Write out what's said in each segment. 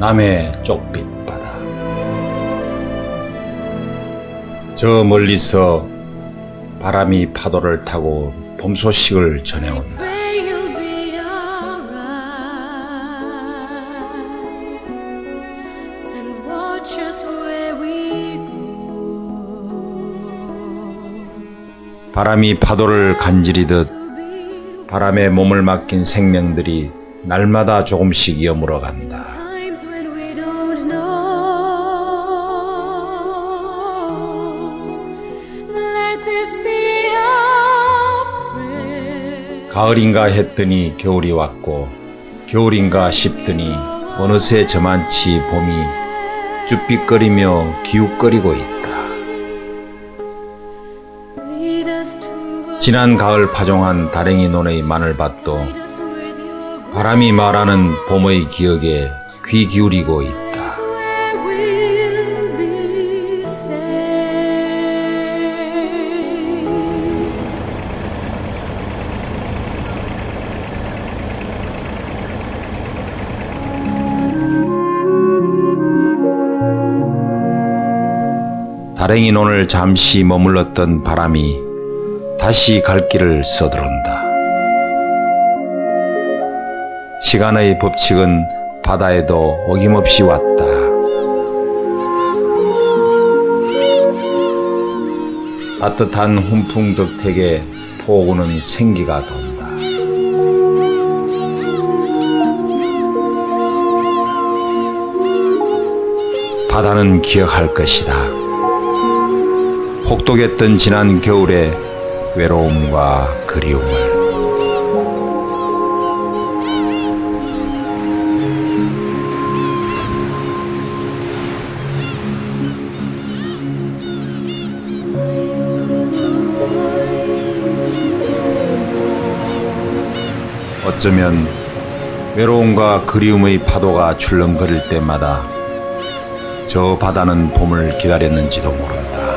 남해 쪽빛 바다. 저 멀리서 바람이 파도를 타고 봄 소식을 전해온다. 바람이 파도를 간지리듯 바람에 몸을 맡긴 생명들이 날마다 조금씩 여물어 간다. 가을인가 했더니 겨울이 왔고 겨울인가 싶더니 어느새 저만치 봄이 쭈삣거리며 기웃거리고 있다. 지난 가을 파종한 다랭이 논의 마늘밭도 바람이 말하는 봄의 기억에 귀 기울이고 있다. 다랭이 논을 잠시 머물렀던 바람이 다시 갈 길을 서두른다. 시간의 법칙은 바다에도 어김없이 왔다. 따뜻한 훈풍 덕택에 포구는 생기가 돈다. 바다는 기억할 것이다. 혹독했던 지난 겨울의 외로움과 그리움을 어쩌면 외로움과 그리움의 파도가 출렁거릴 때마다 저 바다는 봄을 기다렸는지도 모른다.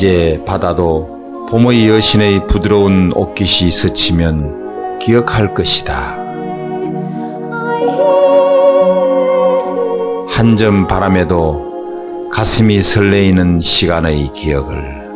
이제 바다도 봄의 여신의 부드러운 옷깃이 스치면 기억할 것이다. 한 점 바람에도 가슴이 설레이는 시간의 기억을.